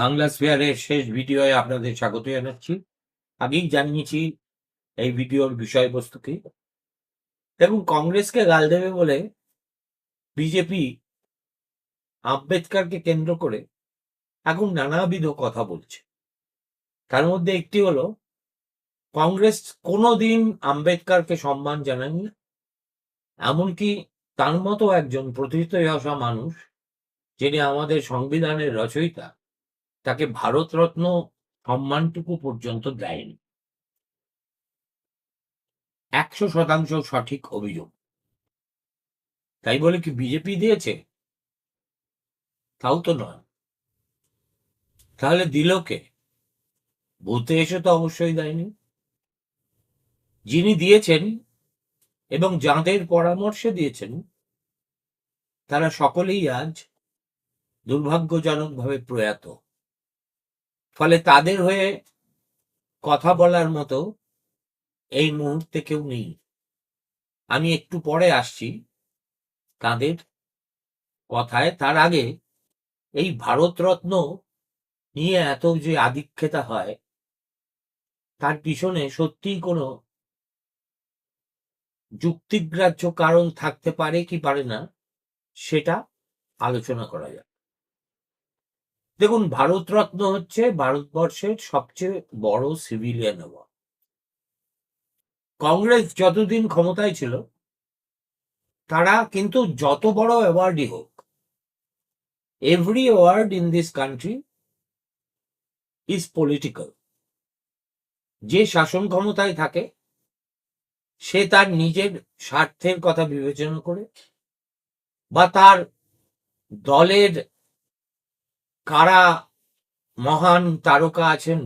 বাংলা স্পেয়ারের শেষ ভিডিওয়ে আপনাদের স্বাগত জানাচ্ছি। আগেই জানিয়েছি এই ভিডিওর বিষয়বস্তু কি দেখুন, কংগ্রেসকে গাল দেবে বলে বিজেপি আম্বেদকারকে কেন্দ্র করে এখন নানাবিধ কথা বলছে। তার মধ্যে একটি হলো, কংগ্রেস কোনোদিন আম্বেদকারকে সম্মান জানায়নি। এমনকি তার মতো একজন প্রতিষ্ঠিত মানুষ, যিনি আমাদের সংবিধানের রচয়িতা তাকে ভারতরত্ন সম্মানটুকু পর্যন্ত দেয়নি। একশো শতাংশ সঠিক অভিযোগ। তাই বলে কি বিজেপি দিয়েছে? তাও তো নয়। তাহলে দিল কে? বুথে এসে তো অবশ্যই দেয়নি। যিনি দিয়েছেন এবং যাঁদের পরামর্শে দিয়েছেন, তারা সকলেই আজ দুর্ভাগ্যজনকভাবে প্রয়াত। ফলে তাদের হয়ে কথা বলার মতো এই মুহূর্তে কেউ নেই। আমি একটু পরে আসছি। তাদের কথায় তার আগে এই ভারতরত্ন নিয়ে এত যে আদিক্ষেতা হয়, তার পিছনে সত্যিই কোনো যুক্তিগ্রাহ্য কারণ থাকতে পারে কি পারে না, সেটা আলোচনা করা যাক। দেখুন, ভারতরত্ন হচ্ছে ভারতবর্ষের সবচেয়ে বড় সিভিলিয়ান অ্যাওয়ার্ড কংগ্রেস যতদিন ক্ষমতায় ছিল, তারা কিন্তু যত বড় অ্যাওয়ার্ডই হোক every award in this country is political যে শাসন ক্ষমতায় থাকে, সে তার নিজের স্বার্থের কথা বিবেচনা করে বা তার দলের কারা মহান তারকা আছেন?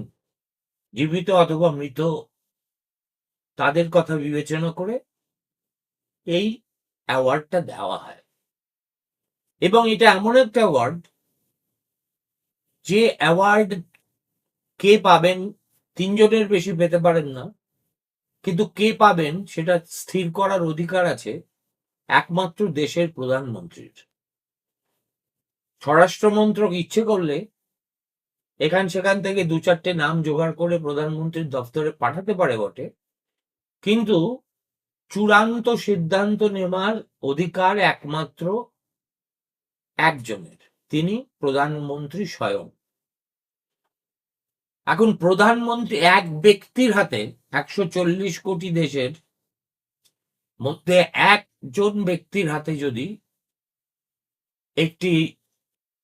জীবিত অথবা মৃত? তাদের কথা বিবেচনা করে এই অ্যাওয়ার্ডটা দেওয়া হয়। এবং এটা এমন একটা অ্যাওয়ার্ড যে অ্যাওয়ার্ড কে পাবেন তিনজনের বেশি পেতে পারেন না, কিন্তু কে পাবেন সেটা স্থির করার অধিকার আছে একমাত্র দেশের প্রধানমন্ত্রীর। স্বরাষ্ট্রমন্ত্রক ইচ্ছে করলে এখান সেখান থেকে দু চারটে নাম জোগাড় করে প্রধানমন্ত্রীর দপ্তরে পাঠাতে পারে বটে। কিন্তু চূড়ান্ত সিদ্ধান্ত নেওয়ার অধিকার একমাত্র একজনের, তিনি প্রধানমন্ত্রী স্বয়ং। এখন প্রধানমন্ত্রী এক ব্যক্তির হাতে একশো চল্লিশ কোটি দেশের মধ্যে একজন ব্যক্তির হাতে যদি একটি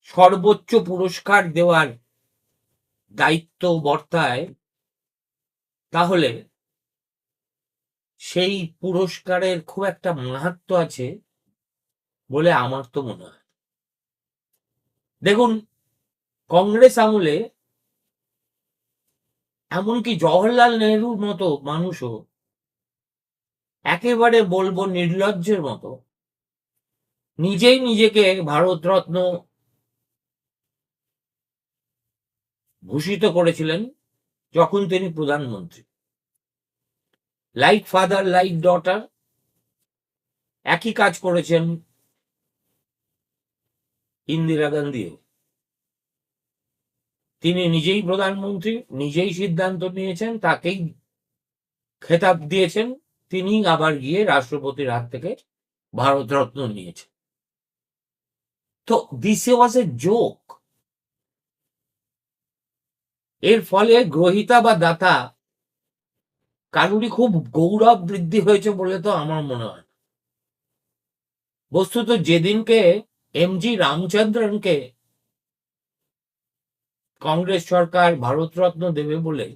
সর্বোচ্চ পুরস্কার দেওয়ার দায়িত্ব বর্তায়, তাহলে সেই পুরস্কারের খুব একটা মাহাত্ম আছে বলে আমার তো মনে হয়। দেখুন, কংগ্রেস আমলে এমনকি জওহরলাল নেহরুর মতো মানুষও একেবারে বলব নির্লজ্জের মতো নিজেই নিজেকে ভারতরত্ন ভূষিত করেছিলেন যখন তিনি প্রধানমন্ত্রী। লাইক ফাদার লাইক ডটার একই কাজ করেছেন ইন্দিরা গান্ধীও। তিনি নিজেই প্রধানমন্ত্রী, নিজেই সিদ্ধান্ত নিয়েছেন, তাকেই খেতাব দিয়েছেন, তিনি আবার গিয়ে রাষ্ট্রপতির হাত থেকে ভারতরত্ন নিয়েছেন। তো দিস ওয়াজ এ জোক এর ফলে গ্রহিতা বা দাতা কারুরই খুব গৌরব বৃদ্ধি হয়েছে বলে তো আমার মনে হয় বস্তুত যেদিনকে এম জি রামচন্দ্রনকে কংগ্রেস সরকার, ভারতরত্ন দেবে বলে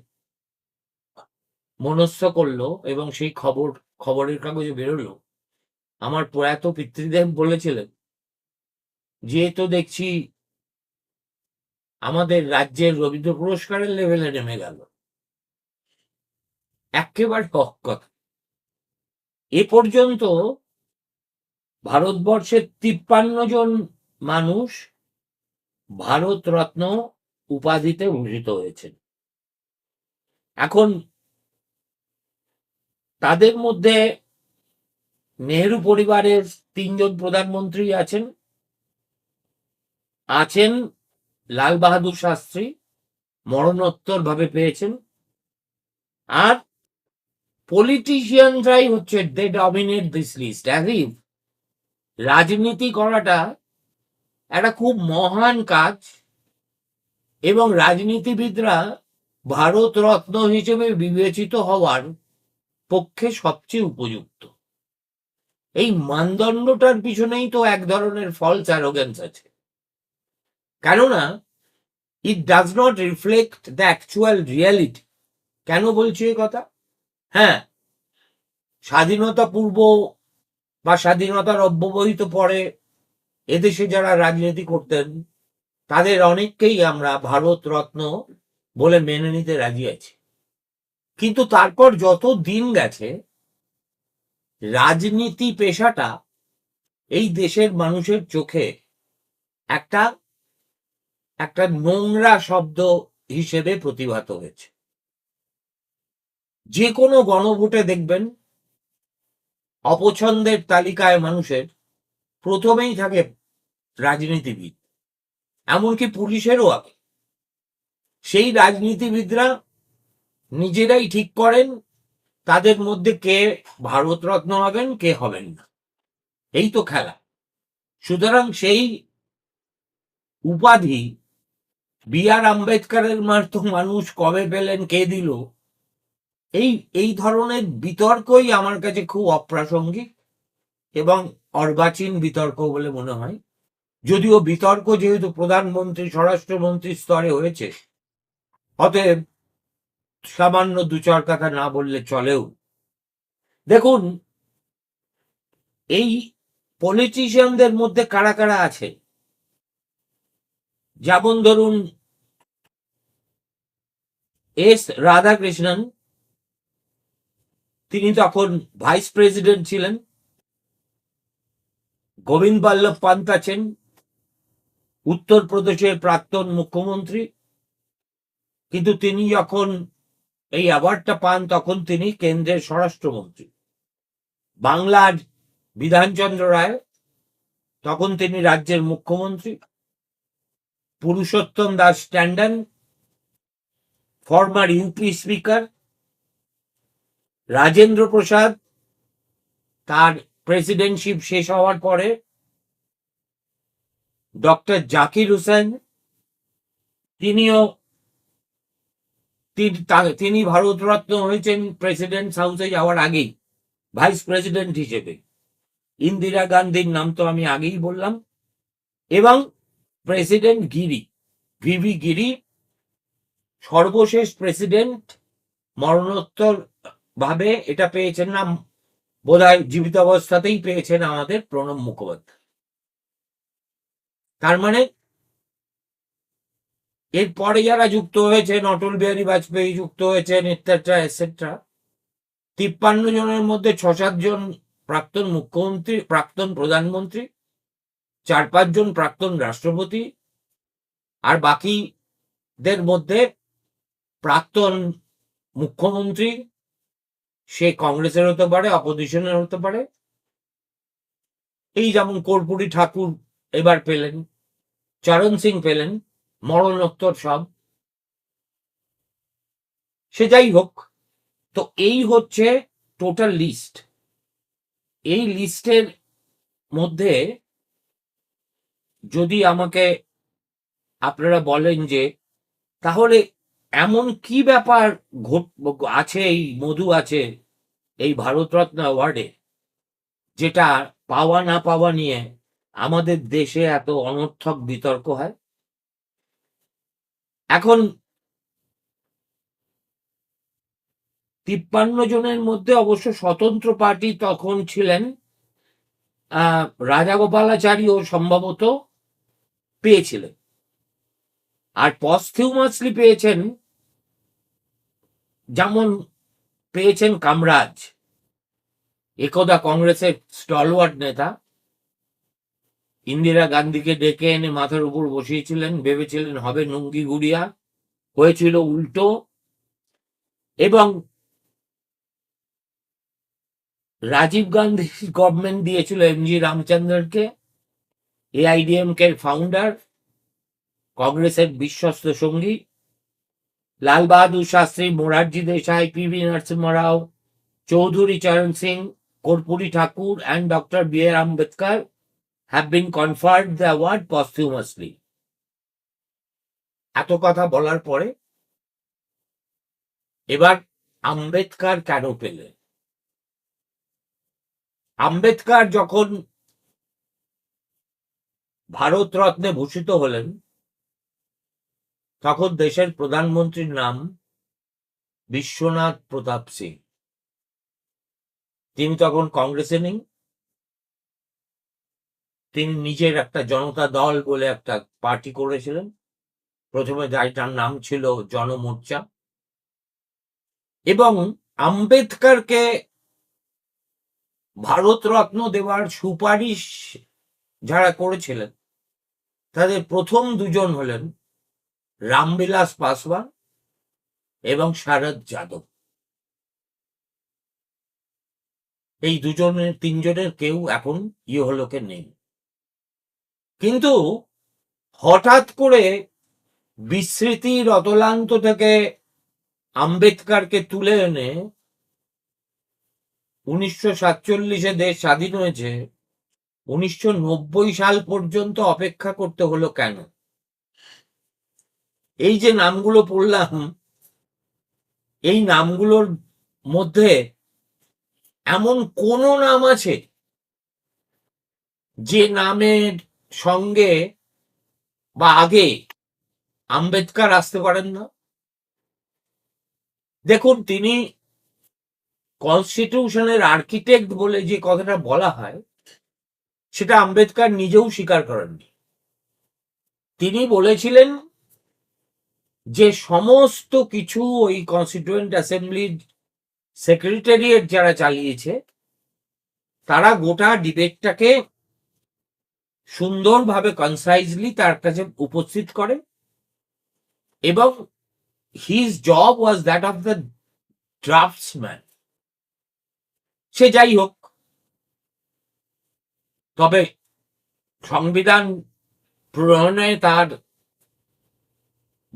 মনস্থ করল এবং সেই খবর, খবরের কাগজে বেরোলো, আমার প্রয়াত পিতৃদেব বলেছিলেন যে তো দেখছি আমাদের রাজ্যের রবীন্দ্র পুরস্কারের লেভেলে নেমে গেল। একেবারে হক কথা। এ পর্যন্ত ভারতবর্ষের তিপ্পান্ন জন মানুষ ভারতরত্ন উপাধিতে ভূষিত হয়েছেন। এখন তাদের মধ্যে নেহেরু পরিবারের তিনজন প্রধানমন্ত্রী আছেন আছেন লাল বাহাদুর শাস্ত্রী মরণোত্তর ভাবে পেয়েছেন। আর পলিটিশিয়ানরাই হচ্ছে they dominate this list as রাজনীতি করাটা একটা খুব মহান কাজ এবং রাজনীতিবিদরা ভারত রত্ন হিসেবে বিবেচিত হওয়ার পক্ষে সবচেয়ে উপযুক্ত। এই মানদণ্ডটার পিছনেই তো এক ধরনের ফলস অ্যারোগেন্স আছে। কেননা it does not reflect the actual reality কেন বলছি এই কথা? হ্যাঁ স্বাধীনতা পূর্ব বা স্বাধীনতার অব্যবহিত পরে এদেশে যারা রাজনীতি করতেন, তাদের অনেককেই আমরা ভারত রত্ন বলে মেনে নিতে রাজি আছি। কিন্তু তারপর যত দিন গেছে, রাজনীতি পেশাটা এই দেশের মানুষের চোখে একটা একটা নোংরা শব্দ হিসেবে প্রতিভাত হয়েছে। যে কোনো গণভোটে দেখবেন, অপছন্দের তালিকায় মানুষের প্রথমেই থাকে রাজনীতিবিদ, এমনকি পুলিশেরও আগে। সেই রাজনীতিবিদরা নিজেরাই ঠিক করেন, তাদের মধ্যে কে ভারতরত্ন হবেন, কে হবেন না। এই তো খেলা। সুতরাং সেই উপাধি বি আর আম্বেদকরের মার তো মানুষ কবে পেলেন, কে দিল? এই এই ধরনের বিতর্কই আমার কাছে খুব অপ্রাসঙ্গিক এবং অর্বাচীন বিতর্ক বলে মনে হয়। যদিও বিতর্ক যেহেতু প্রধানমন্ত্রী স্বরাষ্ট্রমন্ত্রীর স্তরে হয়েছে, অতএব সামান্য দু চার কথা না বললে চলেও। দেখুন, এই পলিটিশিয়ানদের মধ্যে কারা কারা আছে? যেমন ধরুন, এস রাধাকৃষ্ণন, তিনি তখন ভাইস প্রেসিডেন্ট ছিলেন, গোবিন্দ বল্লভ পান্ত আছেন উত্তরপ্রদেশের প্রাক্তন মুখ্যমন্ত্রী। কিন্তু তিনি যখন এই অ্যাওয়ার্ডটা পান, তখন তিনি কেন্দ্রের স্বরাষ্ট্রমন্ত্রী। বাংলার বিধানচন্দ্র রায়, তখন তিনি রাজ্যের মুখ্যমন্ত্রী। Purushottam Das Tandon former UP speaker Rajendra Prasad তার প্রেসিডেন্টশিপ শেষ হওয়ার পরে ডক্টর জাকির হুসেন তিনিও, তিনি- ভারতরত্ন হয়েছেন প্রেসিডেন্ট হাউসে যাওয়ার আগেই ভাইস প্রেসিডেন্ট হিসেবে। ইন্দিরা গান্ধীর নাম তো আমি আগেই বললাম। এবং প্রেসিডেন্ট গিরি ভিভি গিরি সর্বশেষ প্রেসিডেন্ট মরণোত্তর ভাবে এটা পেয়েছেন না, বোধহয় জীবিত অবস্থাতেই পেয়েছেন আমাদের প্রণব মুখোপাধ্যায়। তার মানে এরপরে যারা যুক্ত হয়েছেন, অটল বিহারী বাজপেয়ী যুক্ত হয়েছেন এটসেট্রা এটসেট্রা তিপ্পান্ন জনের মধ্যে ছ সাতজন প্রাক্তন মুখ্যমন্ত্রী, প্রাক্তন প্রধানমন্ত্রী চার পাঁচজন প্রাক্তন রাষ্ট্রপতি আর বাকিদের মধ্যে প্রাক্তন মুখ্যমন্ত্রী, সে কংগ্রেসের হতে পারে, অপোজিশনের হতে পারে। এই যেমন কর্পূরী ঠাকুর এবার পেলেন, চরণ সিং পেলেন মরণোত্তর সব। সে যাই হোক, তো এই হচ্ছে টোটাল লিস্ট। এই লিস্টের মধ্যে যদি আমাকে আপনারা বলেন যে তাহলে এমন কি ব্যাপার আছে এই মধু আছে এই ভারতরত্ন অ্যাওয়ার্ডে যেটা পাওয়া না পাওয়া নিয়ে আমাদের দেশে এত অনর্থক বিতর্ক হয়? এখন তিপ্পান্ন জনের মধ্যে অবশ্য স্বতন্ত্র পার্টি তখন ছিলেন আহ, রাজাগোপালাচারীও সম্ভবত। পেয়েছিলেন। আর পস্থিউমাসলি পেয়েছেন যেমন পেয়েছেন কামরাজ, একদা কংগ্রেসের স্টলওয়ার্ড নেতা। ইন্দিরা গান্ধীকে ডেকে এনে মাথার উপর বসিয়েছিলেন, ভেবেছিলেন হবে নুঙ্গি গুড়িয়া, হয়েছিল উল্টো। এবং রাজীব গান্ধী গভর্নমেন্ট দিয়েছিল এমজি রামচন্দ্রনকে এআইডিএমকে ফাউন্ডার কংগ্রেসের বিশ্বস্ত সঙ্গী, Lal Bahadur Shastri, Morarji Desai, P V Narasimha Rao Chaudhary Charan Singh, Karpoori Thakur, and Dr. B. R. Ambedkar have been conferred the award posthumously. এত কথা বলার পরে এবার আম্বেদকার কেন পেলেন আম্বেদকার যখন ভারত রত্নে ভূষিত হলেন তখন দেশের প্রধানমন্ত্রীর নাম বিশ্বনাথ প্রতাপ সিং। তিনি তখন কংগ্রেসে নেই। তিনি নিজের একটা জনতা দল বলে একটা পার্টি করেছিলেন। প্রথমে যার নাম ছিল জনমোর্চা। এবং আম্বেদকারকে ভারতরত্ন দেওয়ার সুপারিশ যারা করেছিলেন তাদের প্রথম দুজন হলেন রামবিলাস পাসওয়ান এবং শারদ যাদব। এই দুজনের, তিনজনের কেউ এখন ইহলোকে নেই। কিন্তু হঠাৎ করে বিস্মৃতির অতলান্ত থেকে আম্বেদকারকে তুলে এনে উনিশশো সাতচল্লিশে দেশ স্বাধীন হয়েছে উনিশশো নব্বই সাল পর্যন্ত অপেক্ষা করতে হলো কেন? এই যে নামগুলো পড়লাম, এই নামগুলোর মধ্যে এমন কোন নাম আছে যে নামের সঙ্গে বা আগে আম্বেদকার আসতে পারেন না? দেখুন, তিনি কনস্টিটিউশনের আর্কিটেক্ট বলে যে কথাটা বলা হয় সেটা আম্বেদকার নিজেও স্বীকার করেননি। তিনি বলেছিলেন যে সমস্ত কিছু ওই কনস্টিটিউয়েন্ট অ্যাসেম্বলির সেক্রেটারিয়েট যারা চালিয়েছে, তারা গোটা ডিবেটটাকে সুন্দরভাবে কনসাইজলি তার কাছে উপস্থিত করে এবং his job was that of the draftsman সে যাই হোক তবে সংবিধান প্রণয়নে তার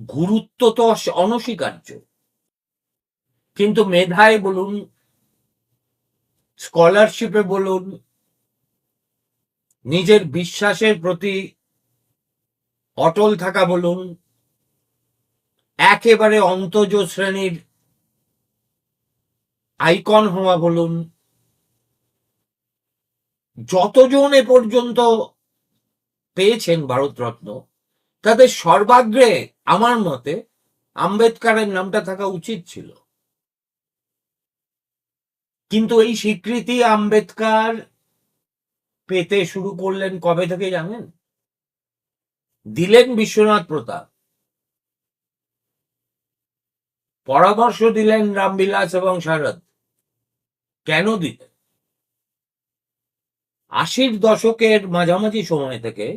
গুরুত্ব তো অনস্বীকার্য। কিন্তু মেধায় বলুন, স্কলারশিপে বলুন, নিজের বিশ্বাসের প্রতি অটল থাকা বলুন, একেবারে অন্তজ শ্রেণির আইকন হওয়া বলুন যতজন এ পর্যন্ত পেয়েছেন ভারতরত্ন, তাদের সর্বাগ্রে আমার মতে আম্বেদকারের নামটা থাকা উচিত ছিল। কিন্তু এই স্বীকৃতি আম্বেদকার পেতে শুরু করলেন কবে থেকে জানেন? দিলেন বিশ্বনাথ প্রতাপ। পরামর্শ দিলেন রামবিলাস এবং শারদ। কেন দিলেন? আশির দশকের মাঝামাঝি সময় থেকে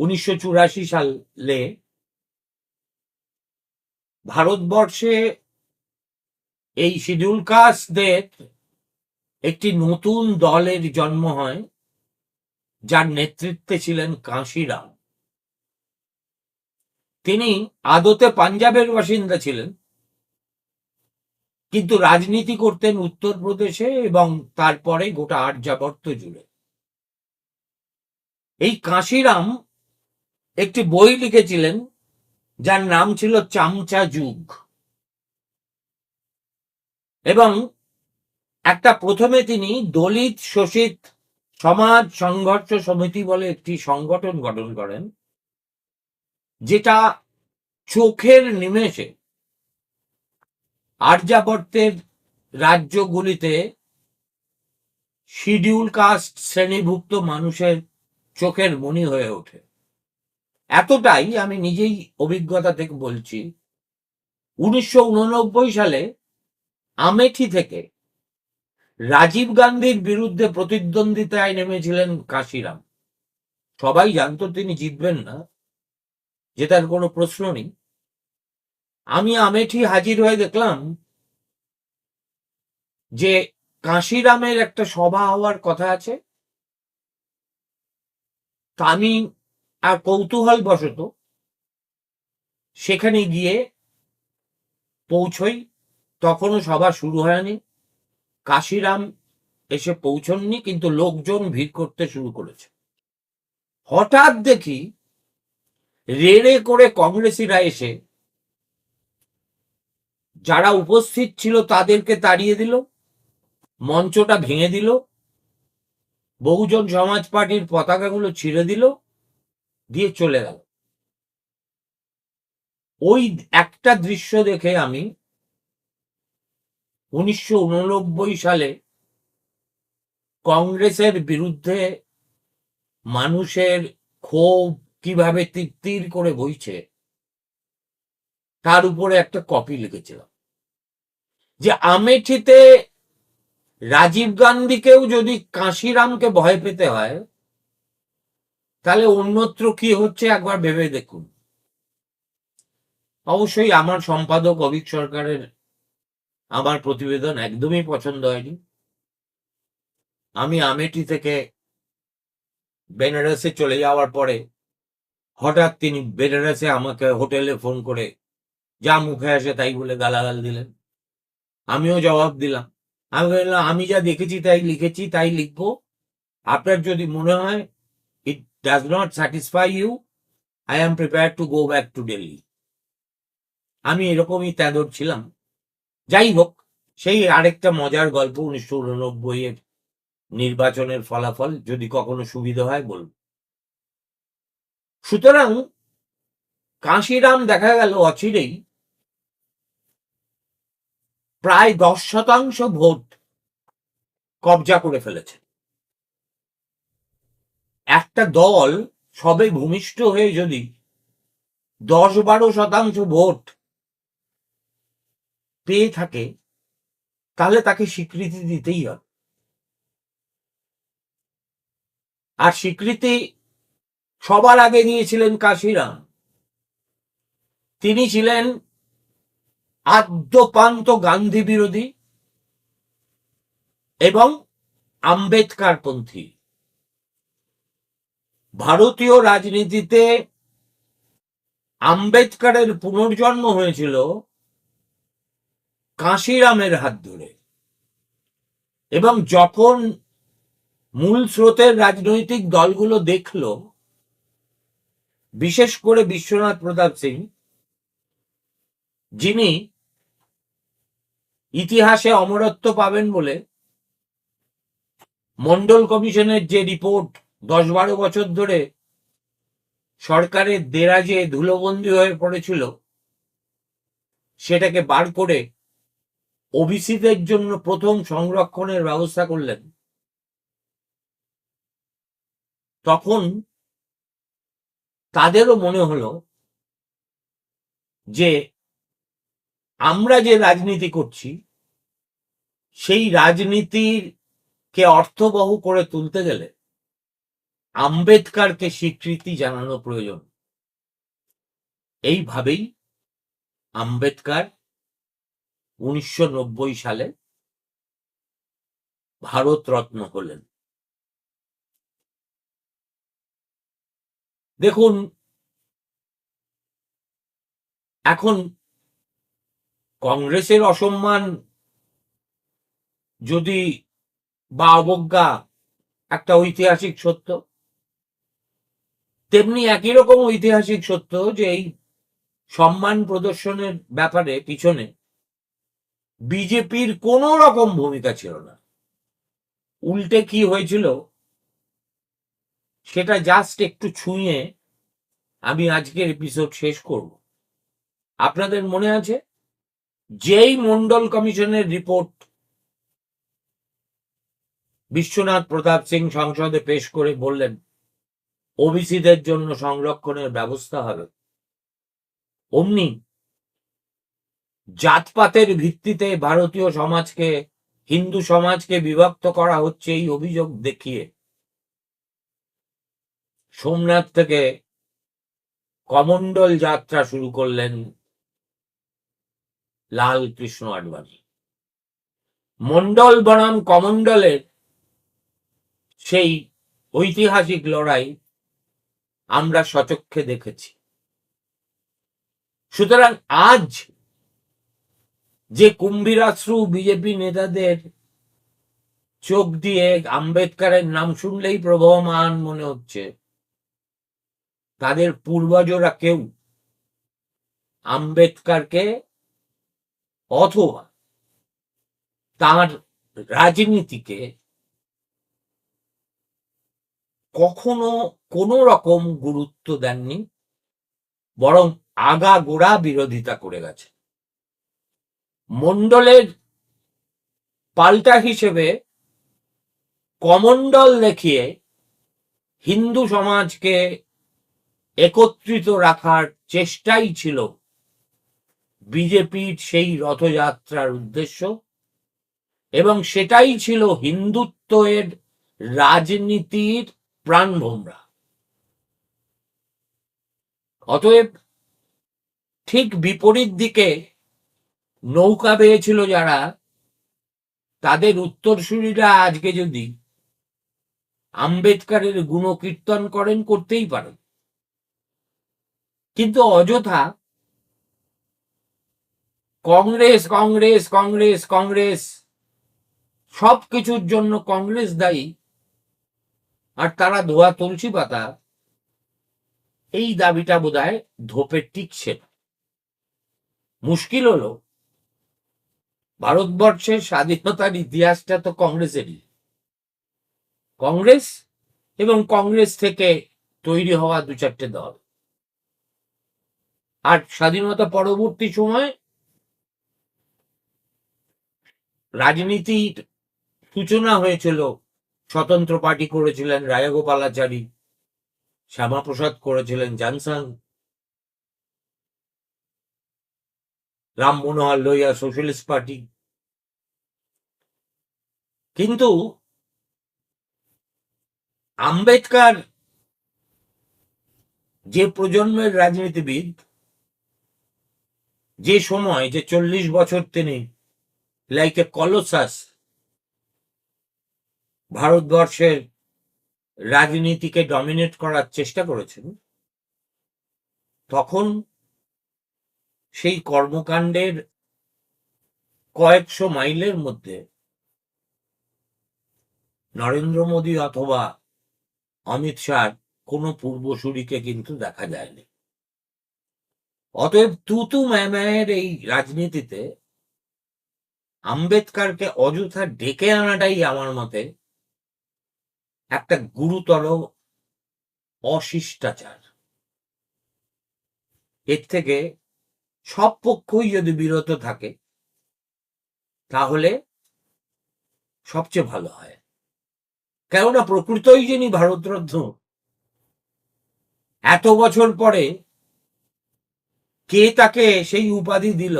উনিশশো চুরাশি সালে ভারতবর্ষে এই শিডিউল কাস্টদের একটি নতুন দলের জন্ম হয়, যার নেতৃত্বে ছিলেন কাশিরাম তিনি আদতে পাঞ্জাবের বাসিন্দা ছিলেন। কিন্তু রাজনীতি করতেন উত্তরপ্রদেশে এবং তারপরে গোটা আর্যাবর্ত জুড়ে। এই কাশিরাম একটি বই লিখেছিলেন, যার নাম ছিল চামচা যুগ। এবং একটা প্রথমে তিনি দলিত শোষিত সমাজ সংঘর্ষ সমিতি বলে একটি সংগঠন গঠন করেন, যেটা চোখের নিমেষে আর্যাবর্তের রাজ্যগুলিতে শিডিউল কাস্ট শ্রেণীভুক্ত মানুষের চোখের মনি হয়ে ওঠে। এতটাই আমি নিজেই অভিজ্ঞতা থেকে বলছি, উনিশশো উননব্বই সালে আমেঠি থেকে রাজীব গান্ধীর বিরুদ্ধে প্রতিদ্বন্দ্বিতায় নেমেছিলেন কাশিরাম। সবাই জানতো তিনি জিতবেন না, জেতার কোনো প্রশ্ন নেই। আমি আমেঠি হাজির হয়ে দেখলাম যে কাশিরামের একটা সভা হওয়ার কথা আছে। আমি আর কৌতূহল বশত সেখানে গিয়ে পৌঁছই, তখনও সভা শুরু হয়নি। কাশিরাম এসে পৌঁছননি, কিন্তু লোকজন ভিড় করতে শুরু করেছে। হঠাৎ দেখি রেড়ে করে কংগ্রেসিরা এসে যারা উপস্থিত ছিল তাদেরকে তাড়িয়ে দিল, মঞ্চটা ভেঙে দিল, বহুজন সমাজ পার্টির পতাকাগুলো ছিঁড়ে দিল, দিয়ে চলে গেল। ওই একটা দৃশ্য দেখে আমি উনিশশো উননব্বই সালে কংগ্রেসের বিরুদ্ধে মানুষের ক্ষোভ কীভাবে তিত্তির করে বইছে, তার উপরে একটা কপি লিখেছিলাম। যে আমেঠিতে রাজীব গান্ধীকেও যদি কাশিরামকে ভয় পেতে হয়, তাহলে অন্যত্র কি হচ্ছে একবার ভেবে দেখুন। অবশ্যই আমার সম্পাদক অভিক সরকারের আমার প্রতিবেদন একদমই পছন্দ হয়নি। আমি আমেঠি থেকে বেনারসে চলে যাওয়ার পরে হঠাৎ তিনি বেনারসে আমাকে হোটেলে ফোন করে, যা মুখে আসে তাই বলে গালাগাল দিলেন। আমিও জবাব দিলাম। আমি বললাম, আমি যা দেখেছি তাই লিখেছি, তাই লিখব। আপনার যদি মনে হয় it does not satisfy you I am prepare to go back to Delhi আমি এরকমই তেদর ছিলাম। যাই হোক, সেই আরেকটা মজার গল্প উনিশশো উননব্বই এর নির্বাচনের ফলাফল যদি কখনো সুবিধা হয়, বলব। সুতরাং কাশিরাম দেখা গেল অচিরেই প্রায় দশ শতাংশ ভোট কবজা করে ফেলেছে। একটা দল সবে ভূমিষ্ঠ হয়ে যদি দশ বারো শতাংশ ভোট পেয়ে থাকে, তাহলে তাকে স্বীকৃতি দিতেই হবে। আর স্বীকৃতি সবার আগে দিয়েছিলেন কাশিরাম। তিনি ছিলেন আদ্যপান্ত গান্ধী বিরোধী এবং আম্বেদকার পন্থী ভারতীয় রাজনীতিতে আম্বেদকারের পুনর্জন্ম হয়েছিল কাশিরামের হাত ধরে এবং যখন মূল স্রোতের রাজনৈতিক দলগুলো দেখল, বিশেষ করে বিশ্বনাথ প্রতাপ সিং, যিনি ইতিহাসে অমরত্ব পাবেন বলে মন্ডল কমিশনের যে রিপোর্ট দশ বারো বছর ধরে সরকারের দেরাজে ধুলোবন্দি হয়ে পড়েছিল, সেটাকে বার করে ওবিসিদের জন্য প্রথম সংরক্ষণের ব্যবস্থা করলেন। তখন তাদেরও মনে হলো যে আমরা যে রাজনীতি করছি, সেই রাজনীতির কে অর্থবহ করে তুলতে গেলে আম্বেদকারকে স্বীকৃতি জানানো প্রয়োজন। এইভাবেই আম্বেদকার উনিশশো নব্বই সালে ভারত রত্ন হলেন। দেখুন, এখন কংগ্রেসের অসম্মান যদি বা অবজ্ঞা একটা ঐতিহাসিক সত্য, তেমনি একই রকম ঐতিহাসিক সত্য যে এই সম্মান প্রদর্শনের ব্যাপারে পিছনে বিজেপির কোন রকম ভূমিকা ছিল না। উল্টে কি হয়েছিল সেটা জাস্ট একটু ছুঁয়ে আমি আজকের এপিসোড শেষ করব। আপনাদের মনে আছে? যেই মন্ডল কমিশনের রিপোর্ট বিশ্বনাথ প্রতাপ সিং সংসদে পেশ করে বললেন, ওবিসিদের জন্য সংরক্ষণের ব্যবস্থা হবে। অমনি জাতপাতের ভিত্তিতে ভারতীয় সমাজকে, হিন্দু সমাজকে বিভক্ত করা হচ্ছে এই অভিযোগ দেখিয়ে। সোমনাথ থেকে কমন্ডল যাত্রা শুরু করলেন লাল কৃষ্ণ আডবাণী মন্ডল বনাম কমন্ডলের সেই ঐতিহাসিক লড়াই আমরা সচক্ষে দেখেছি। সুতরাং আজ যে কুম্ভীরাশ্রু বিজেপি নেতাদের চোখ দিয়ে আম্বেদকারের নাম শুনলেই প্রবহমান মনে হচ্ছে, তাদের পূর্বজরা কেউ? আম্বেদকারকে অথবা তার রাজনীতিকে কখনো কোনো রকম গুরুত্ব দেননি, বরং আগা গোড়া বিরোধিতা করে গেছে। মন্ডলের পাল্টা হিসেবে কমন্ডল দেখিয়ে হিন্দু সমাজকে একত্রিত রাখার চেষ্টাই ছিল বিজেপির সেই রথযাত্রার উদ্দেশ্য। এবং সেটাই ছিল হিন্দুত্বের রাজনীতির প্রাণভোমরা। অতএব ঠিক বিপরীত দিকে নৌকা পেয়েছিল যারা, তাদের উত্তরসূরিরা আজকে যদি আম্বেদকারের গুণকীর্তন করেন, করতেই পারেন। কিন্তু অযথা কংগ্রেস কংগ্রেস কংগ্রেস কংগ্রেস। সব কিছুর জন্য কংগ্রেস দায়ী। আর তারা ধোয়া তুলসী পাতা, এই দাবিটা বোধ হয় ধোপে টিকছে না। মুশকিল হলো, ভারতবর্ষের স্বাধীনতার ইতিহাসটা তো কংগ্রেসেরই। কংগ্রেস এবং কংগ্রেস থেকে তৈরি হওয়া দু চারটে দল। আর স্বাধীনতা পরবর্তী সময় রাজনীতির সূচনা হয়েছিল, স্বতন্ত্র পার্টি করেছিলেন রায়গোপালাচারী, শ্যামাপ্রসাদ করেছিলেন জনসন রাম মনোহর লোহিয়া সোশ্যালিস্ট পার্টি। কিন্তু আম্বেদকর যে প্রজন্মের রাজনীতিবিদ, যে সময়, যে চল্লিশ বছর তিনি লাইক এ কলোসাস ভারতবর্ষের রাজনীতিকে ডমিনেট করার চেষ্টা করেছেন। তখন সেই কর্মকাণ্ডের কয়েকশো মাইলের মধ্যে নরেন্দ্র মোদী অথবা অমিত শাহ কোনো পূর্বসূরিকে কিন্তু দেখা যায়নি। অতএব তুতু ম্যামের এই রাজনীতিতে আম্বেদকারকে অযথা ডেকে আনাটাই আমার মতে একটা গুরুতর অশিষ্টাচার। এর থেকে সব পক্ষই যদি বিরত থাকে, তাহলে সবচেয়ে ভালো হয়। কেননা প্রকৃতই যিনি ভারতরত্ন, এত বছর পরে কে তাকে সেই উপাধি দিল?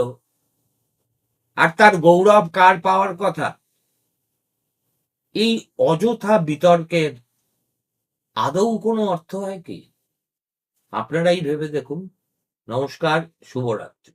আর তার গৌরব কার পাওয়ার কথা? এই অযথা বিতর্কের আদৌ কোনো অর্থ হয় কি? আপনারাই ভেবে দেখুন। নমস্কার, শুভরাত্রি।